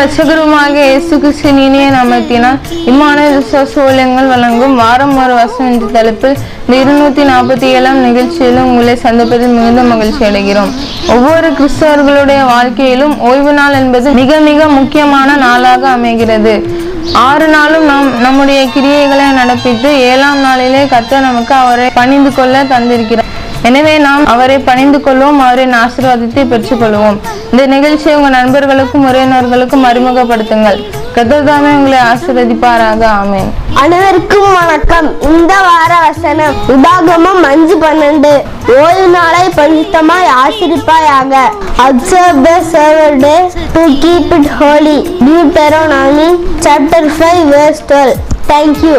கத்தரும் ரட்சகருமாக இயேசு கிறிஸ்தின் இனிய நாமத்தினால் இம்மான விசுவாசோலங்கள் வழங்கும் வாரம் ஒரு வசம் என்ற தலைப்பில் இந்த இருநூத்தி நாற்பத்தி ஏழாம் நிகழ்ச்சியிலும் உங்களை சந்திப்பதில் மிகுந்த மகிழ்ச்சி அடைகிறோம். ஒவ்வொரு கிறிஸ்தவர்களுடைய வாழ்க்கையிலும் ஓய்வு நாள் என்பது மிக மிக முக்கியமான நாளாக அமைகிறது. ஆறு நாளும் நாம் நம்முடைய கிரியைகளை நடப்பித்து ஏழாம் நாளிலே கத்த நமக்கு அவரை பணிந்து கொள்ள தந்திருக்கிறார். எனவே நாம் அவரை பணிந்து கொள்வோம் அவரின் ஆசீர்வாதத்தை பெற்றுக்கொள்வோம். இந்த நிகழ்ச்சியை உங்கள் நண்பர்களுக்கும் உறவினர்களுக்கும் அறிமுகப்படுத்துங்கள். கதர்தாமே உங்களை ஆசீர்வதிப்பாராக. ஆமேன். அனைவருக்கும் வணக்கம். இந்த வார வசனம் உபாகமம் அஞ்சு பன்னெண்டு. ஓய்வு நாளை பரிசுத்தமாய் ஆசிரிப்பாயாக. Observe the server day to keep it holy Deuteronomy chapter five verse twelve thank you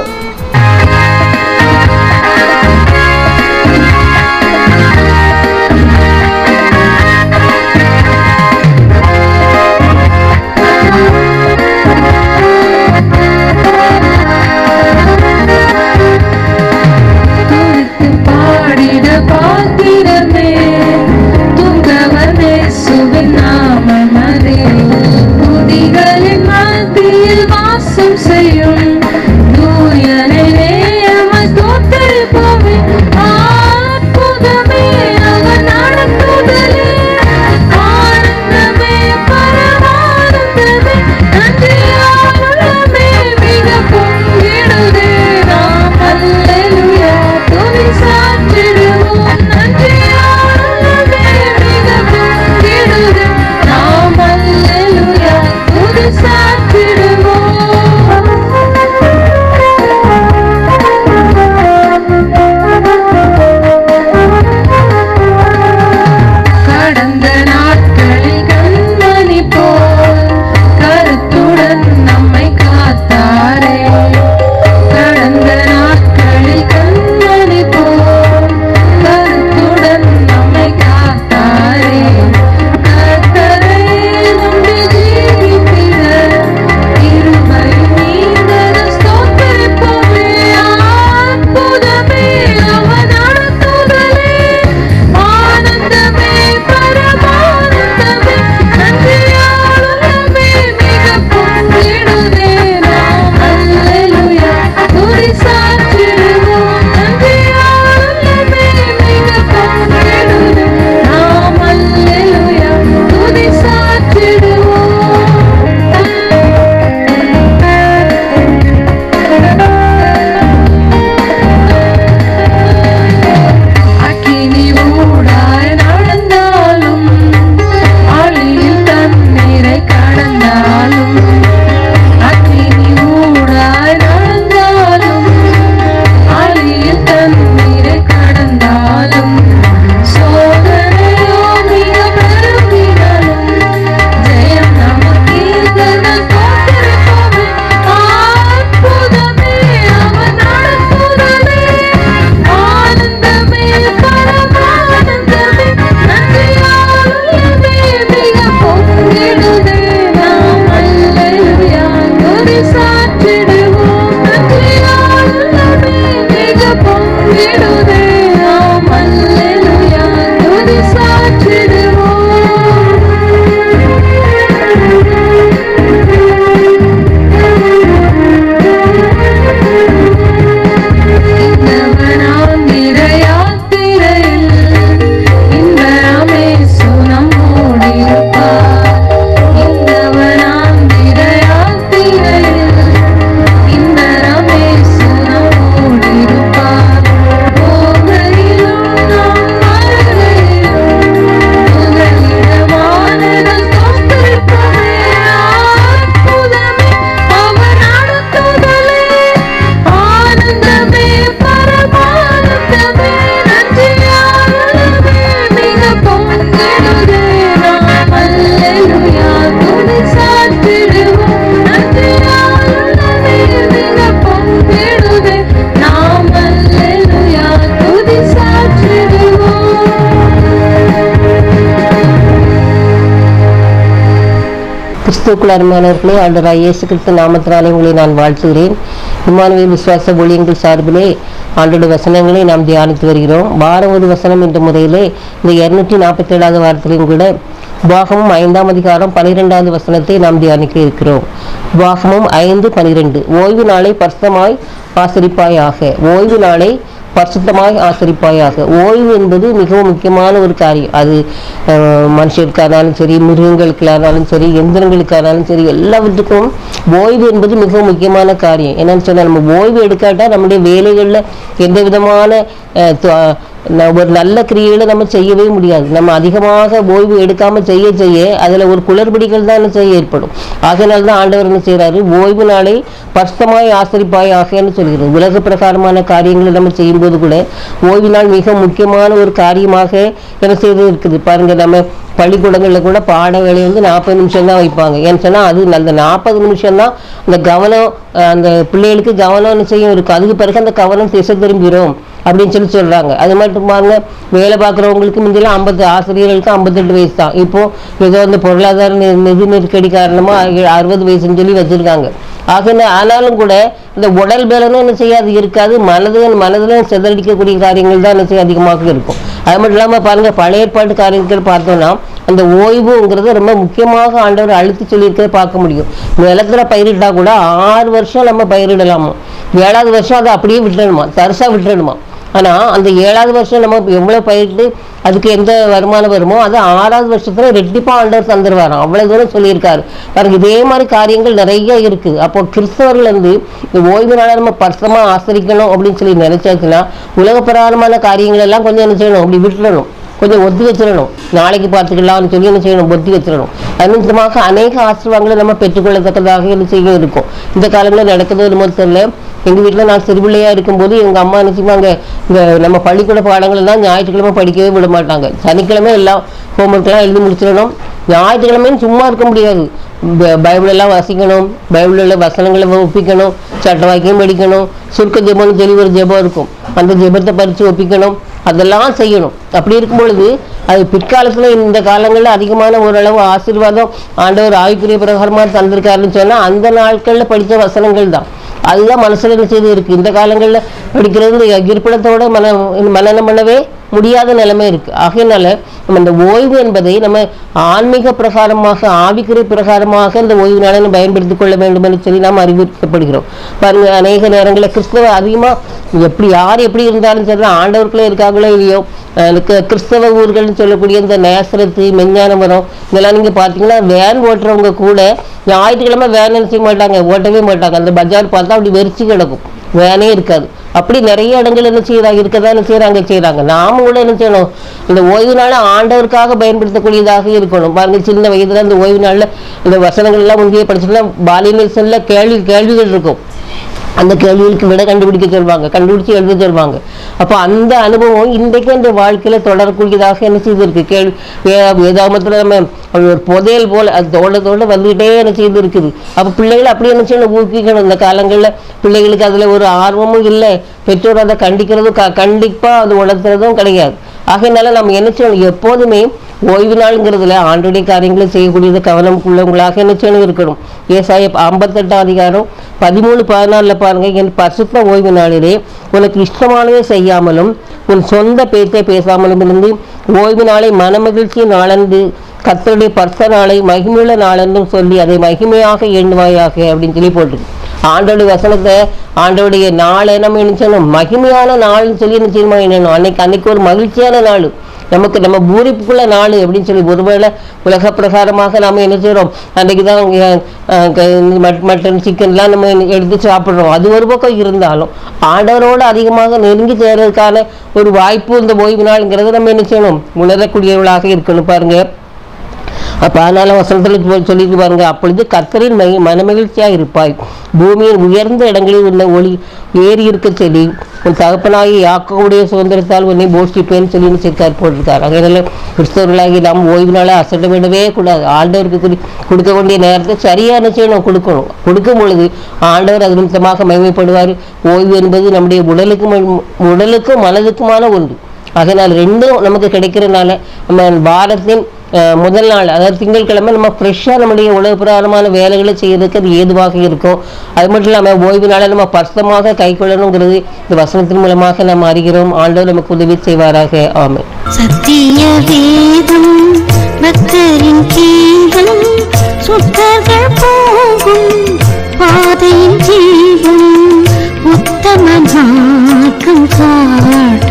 கிறிஸ்துக்குள் அருமையானவர்களே ஆண்டராய் இயேசு கிறிஸ்து நாமத்தினாலே உங்களை நான் வாழ்த்துகிறேன். இம்மானுவேல் விசுவாச ஊழியங்கள் சார்பிலே ஆண்டோட வசனங்களை நாம் தியானித்து வருகிறோம். வாரம் ஒரு வசனம் என்ற முறையிலே இந்த இருநூற்றி நாற்பத்தி ஏழாவது வாரத்திலையும் கூட உபாகமும் ஐந்தாம் அதிகாரம் பனிரெண்டாவது வசனத்தை நாம் தியானிக்க இருக்கிறோம். உபாகமும் ஐந்து பனிரெண்டு. ஓய்வு நாளை பர்சமாய் ஆசரிப்பாயாக. ஓய்வு நாளை பரிசுத்தமாய் ஆசரிப்பாயாக. ஓய்வு என்பது மிகவும் முக்கியமான ஒரு காரியம். அது மனுஷருக்கானாலும் சரி மிருகங்களுக்கானாலும் சரி எந்திரங்களுக்கானாலும் சரி எல்லாவற்றுக்கும் ஓய்வு என்பது மிகவும் முக்கியமான காரியம். என்னன்னு சொன்னால் நம்ம ஓய்வு எடுக்காட்டால் நம்முடைய வேலைகளில் எந்த விதமான ஒரு நல்ல கிரியைகளை நம்ம செய்யவே முடியாது. நம்ம அதிகமாக ஓய்வு எடுக்காமல் செய்ய செய்ய அதில் ஒரு குளறுபடிகள் தான் என்ன செய்ய ஏற்படும். ஆகையினால் தான் ஆண்டவர் என்ன செய்கிறாரு ஓய்வு நாளை பரிசுத்தமாய் ஆசரிப்பாய் ஆகையான்னு சொல்கிறது உலக பிரகாரமான காரியங்களை நம்ம செய்யும்போது கூட ஓய்வு நாள் மிக முக்கியமான ஒரு காரியமாக என்ன செய்து இருக்குது? பாருங்க நம்ம பள்ளிக்கூடங்களில் கூட பாட வேலை வந்து நாற்பது நிமிஷம் தான் வைப்பாங்க. ஏன்னு சொன்னால் அது அந்த நாற்பது நிமிஷம் தான் அந்த கவனம் அந்த பிள்ளைகளுக்கு கவனம் என்ன செய்யும் இருக்கும். அதுக்கு பிறகு அந்த கவனம் திசை திரும்பிடும் அப்படின்னு சொல்லி சொல்கிறாங்க அது மட்டும் பாருங்க வேலை பார்க்குறவங்களுக்கு முந்தியெல்லாம் ஐம்பது ஆசிரியர்களுக்கு ஐம்பத்தெட்டு வயசு தான் இப்போ ஏதோ அந்த பொருளாதார நெ- நிதி நெருக்கடி காரணமாக அறுபது வயசுன்னு சொல்லி வச்சிருக்காங்க. ஆகின ஆனாலும் கூட இந்த உடல் பலனும் என்ன செய்யாது? இருக்காது. மனது மனதில் சிதறடிக்கக்கூடிய காரியங்கள் தான் என்ன செய்ய அதிகமாக இருக்கும். அது மட்டும் இல்லாமல் பாருங்கள் பழைய ஏற்பாட்டு காரியங்கள் பார்த்தோம்னா அந்த ஓய்வுங்கிறது ரொம்ப முக்கியமாக ஆண்டவர் அழுத்தி சொல்லியிருக்கிறத பார்க்க முடியும். நிலத்துல பயிரிட்டா கூட ஆறு வருஷம் நம்ம பயிரிடலாமா? ஏழாவது வருஷம் அதை அப்படியே விட்டுடணுமா தரிசாக விட்டுடணுமா ஆனால் அந்த ஏழாவது வருஷம் நம்ம எவ்வளோ பயிரிட்டு அதுக்கு எந்த வருமானம் வருமோ அது ஆறாவது வருஷத்தில் ரெட்டிப்பாக ஆண்டவர் தந்துடுவார் அவ்வளோ தூரம் சொல்லியிருக்காரு. பாருங்க இதே மாதிரி காரியங்கள் நிறைய இருக்குது அப்போ கிறிஸ்தவர்லேருந்து இந்த ஓய்வு நாளாக நம்ம பர்சமாக ஆசிரிக்கணும் அப்படின்னு சொல்லி நினைச்சாச்சுன்னா உலகப்பிரகாரமான காரியங்கள் எல்லாம் கொஞ்சம் என்ன செய்யணும்? அப்படி விட்டுடணும் கொஞ்சம் ஒத்தி வச்சிடணும். நாளைக்கு பார்த்துக்கலாம்னு சொல்லி என்ன செய்யணும்? ஒத்தி வச்சிடணும். அது நிமித்தமாக அநேக ஆசிர்வாதங்களை நம்ம பெற்றுக்கொள்ளத்தக்கதாக என்ன செய்ய இருக்கும். இந்த காலங்களில் நடக்கிறது என்னமோ தெரியல. எங்கள் வீட்டில் நான் சிறுபிள்ளையாக இருக்கும்போது எங்கள் அம்மா நினச்சிப்பாங்க இந்த நம்ம பள்ளிக்கூட பாடங்கள் தான் ஞாயிற்றுக்கிழமை படிக்கவே விட மாட்டாங்க. சனிக்கிழமை எல்லாம் ஹோம்ஒர்க்லாம் எழுதி முடிச்சிடணும். ஞாயிற்றுக்கிழமையும் சும்மா இருக்க முடியாது. பைபிளெல்லாம் பைபிள் எல்லாம் பைபிளில் உள்ள வசனங்களை ஒப்பிக்கணும் சட்ட வாக்கியம் படிக்கணும் சுருக்க ஜெபம்னு சொல்லி ஒரு ஜெபம் இருக்கும். அந்த ஜெபத்தை பறித்து ஒப்பிக்கணும் அதெல்லாம் செய்யணும். அப்படி இருக்கும் பொழுது அது பிற்காலத்தில் இந்த காலங்களில் அதிகமான ஓரளவு ஆசீர்வாதம் ஆண்டவர் ஆய்வுக்குரிய பிரகாரமாக தந்திருக்காருன்னு சொன்னால் அந்த நாட்களில் படித்த வசனங்கள் தான் அதுதான் மனசில் என்ன செய்து இந்த காலங்களில் படிக்கிறது இருப்பிடத்தோட மன மனநம் பண்ணவே முடியாத நிலைமை இருக்குது ஆகையினால நம்ம இந்த ஓய்வு என்பதை நம்ம ஆன்மீக பிரகாரமாக ஆவிக்குறை பிரகாரமாக இந்த ஓய்வு நாளை நம்ம பயன்படுத்திக் கொள்ள வேண்டும் என்று சொல்லி நாம் அறிவுறுத்தப்படுகிறோம். பாருங்க அநேக நேரங்களில் கிறிஸ்தவ அதிகமாக எப்படி யார் எப்படி இருந்தாலும் சரி ஆண்டவர்களே இருக்காங்களோ இல்லையோ கிறிஸ்தவ ஊர்கள்னு சொல்லக்கூடிய இந்த நேசரத்து மெஞ்ஞானபுரம் இதெல்லாம் நீங்கள் பார்த்தீங்கன்னா வேன் ஓட்டுறவங்க கூட ஞாயிற்றுக்கிழமை வேன் என்ன செய்ய மாட்டாங்க ஓட்டவே மாட்டாங்க. அந்த பஜார் பார்த்தா அப்படி வெறிச்சு கிடக்கும். வேனே இருக்காது. அப்படி நிறைய இடங்கள் என்ன செய்யறாங்க? இருக்கதான் என்ன செய்யறாங்க? செய்யறாங்க. நாம கூட என்ன செய்யணும்? இந்த ஓய்வு நாளை ஆண்டவருக்காக பயன்படுத்தக்கூடியதாக இருக்கணும். பாருங்க சின்ன வயதுல இந்த ஓய்வு நாள்ல இந்த வசனங்கள் எல்லாம் முந்தைய படிச்சுக்கலாம் செல்ல கேள்வி கேள்விகள் இருக்கும். அந்த கேள்விகளுக்கு விட கண்டுபிடிக்க சொல்வாங்க கண்டுபிடிச்சு எழுத சொல்வாங்க. அப்போ அந்த அனுபவம் இன்றைக்கு அந்த வாழ்க்கையில் தொடரக்கூடியதாக என்ன செய்திருக்கு? கேள்வி வேதாமத்தில் நம்ம அது ஒரு புதையல் போல் அது தோட தோட வந்துகிட்டே என்ன செய்து இருக்குது அப்போ பிள்ளைகளை அப்படி என்ன செய்யணும்? ஊக்குவிக்கணும். இந்த காலங்களில் பிள்ளைகளுக்கு அதில் ஒரு ஆர்வமும் இல்லை. பெற்றோர் அதை கண்டிக்கிறதும் க கண்டிப்பாக அது உணர்த்துறதும் கிடையாது. ஆகையினால நம்ம என்ன செய்யணும்? எப்போதுமே ஓய்வு நாளுங்கிறதுல ஆண்டுடைய காரியங்களை செய்யக்கூடியது கவனம் உள்ளவங்களாக என்ன செய்யணும் இருக்கணும். ஏசாய ஐம்பத்தெட்டாம் அதிகாரம் பதிமூணு பதினாலில் பாருங்கள் என் பரிசுத்த ஓய்வு நாளிலே உனக்கு இஷ்டமானதை செய்யாமலும் உன் சொந்த பேச்சை பேசாமலும் இருந்து ஓய்வு நாளை மனமகிழ்ச்சி நாளன்று கத்தருடைய பர்ச நாளை மகிமையுள்ள நாளென்றும் சொல்லி அதை மகிமையாக எண்ணுவாயாக அப்படின்னு சொல்லி போட்டிருக்கு. ஆண்டோடைய வசனத்தை ஆண்டோடைய நாள் நம்ம என்ன மகிமையான நாள்னு சொல்லி என்ன செய்யணும்? என்ன அன்னைக்கு அன்னைக்கு ஒரு மகிழ்ச்சியான நாள். நமக்கு நம்ம பூரிப்புக்குள்ள நாள் அப்படின்னு சொல்லி ஒருவேளை உலக பிரகாரமாக நாம் என்ன செய்கிறோம் அன்றைக்கு தான் மட்டன் சிக்கன்லாம் நம்ம எடுத்து சாப்பிட்றோம். அது ஒரு பக்கம் இருந்தாலும் ஆண்டவரோடு அதிகமாக நெருங்கி சேர்றதுக்கான ஒரு வாய்ப்பு இந்த ஓய்வு நாளுங்கிறத நம்ம என்ன செய்யணும்? உணரக்கூடியவர்களாக இருக்கணும் பாருங்க. அப்போ அதனால் வசனத்தில் சொல்லிட்டு பாருங்க. அப்பொழுது கத்தரின் மகி மனமகிழ்ச்சியாக இருப்பாய். பூமியின் உயர்ந்த இடங்களில் உள்ள ஒளி ஏறி இருக்க செடி உன் தகப்பனாகி யாக்கோவுடைய சுதந்திரத்தால் உன்னை போஷிப்பேன்னு சொல்லி சேர்க்கார் போட்டிருக்காரு. அதனால் கிறிஸ்தவர்களாகி நாம் ஓய்வு நாளை அசட்ட விடவே கூடாது. ஆண்டவருக்கு கொடுக்க வேண்டிய நேரத்தை சரியான என்ன செய்யணும்? கொடுக்கணும். கொடுக்கும் பொழுது ஆண்டவர் அது நிமித்தமாக மகிமைப்படுவார். ஓய்வு என்பது நம்முடைய உடலுக்கும் உடலுக்கும் மனதுக்குமான ஒன்று. அதனால் ரெண்டும் நமக்கு கிடைக்கிறதுனால நம்ம பாரத்தின் முதல் நாள் அதாவது திங்கட்கிழமை நம்ம ஃப்ரெஷ்ஷாக நம்முடைய உணவு பிரகாரமான வேலைகளை செய்யறதுக்கு அது ஏதுவாக இருக்கும். அது மட்டும் இல்லாமல் ஓய்வு நாளை நம்ம பர்சமாக கை கொள்ளணுங்கிறது இந்த வசனத்தின் மூலமாக நம்ம அறிகிறோம். ஆண்டவர் நமக்கு உதவி செய்வாராக. ஆமை சத்திய வேதம் பக்தரின் கீதம் சுத்தர்கள் போகும் பாதையின் ஜீவன் உத்தமமாக்கும் காட்டும்.